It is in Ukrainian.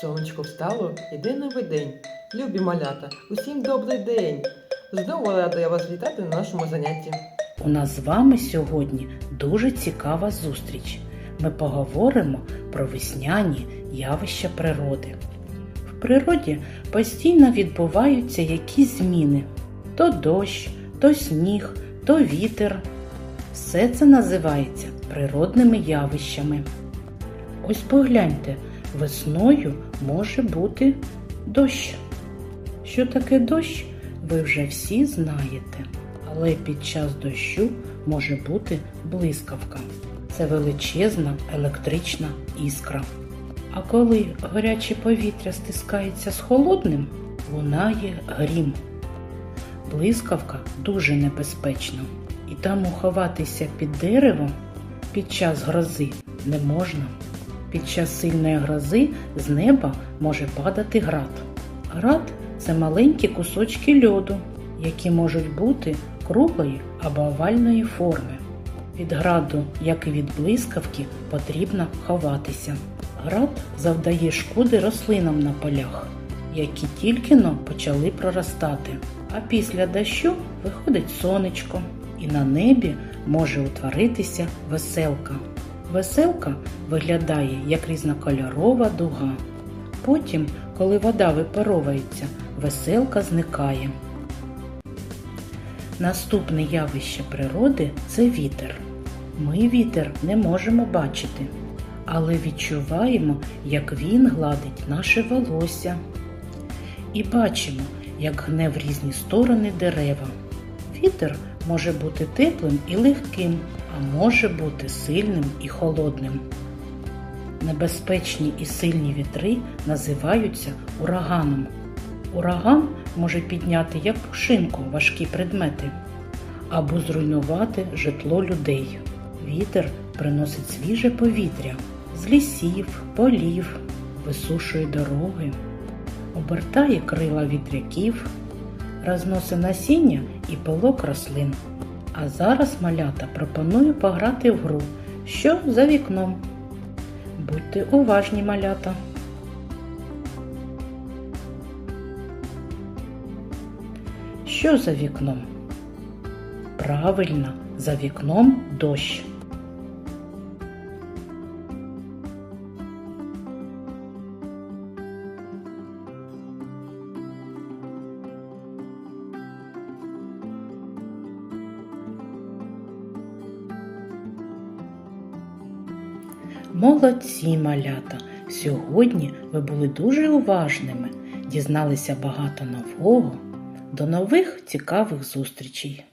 Сонечко встало, іде новий день. Любі малята, усім добрий день. Знову рада я вас вітати на нашому занятті. У нас з вами сьогодні дуже цікава зустріч. Ми поговоримо про весняні явища природи. В природі постійно відбуваються якісь зміни: то дощ, то сніг, то вітер. Все це називається природними явищами. Ось погляньте, весною може бути дощ. Що таке дощ, ви вже всі знаєте. Але під час дощу може бути блискавка. Це величезна електрична іскра. А коли гаряче повітря стискається з холодним, лунає грім. Блискавка дуже небезпечна, і тому ховатися під деревом під час грози не можна. Під час сильної грози з неба може падати град. Град це маленькі кусочки льоду, які можуть бути круглої або овальної форми. Від граду, як і від блискавки, потрібно ховатися. Град завдає шкоди рослинам на полях, які тільки но почали проростати. А після дощу виходить сонечко, і на небі може утворитися веселка. Веселка виглядає як різнокольорова дуга. Потім, коли вода випаровується, веселка зникає. Наступне явище природи це вітер. Ми вітер не можемо бачити, але відчуваємо, як він гладить наше волосся. І бачимо, як гне в різні сторони дерева. Вітер може бути теплим і легким, а може бути сильним і холодним. Небезпечні і сильні вітри називаються ураганом. Ураган може підняти як пушинку важкі предмети або зруйнувати житло людей. Вітер приносить свіже повітря з лісів, полів, висушує дороги, обертає крила вітряків, розносить насіння і пилок рослин. А зараз малята пропоную пограти в гру, що за вікном. Будьте уважні, малята. Що за вікном? Правильно, за вікном дощ. Молодці, малята! Сьогодні ви були дуже уважними, дізналися багато нового. До нових цікавих зустрічей!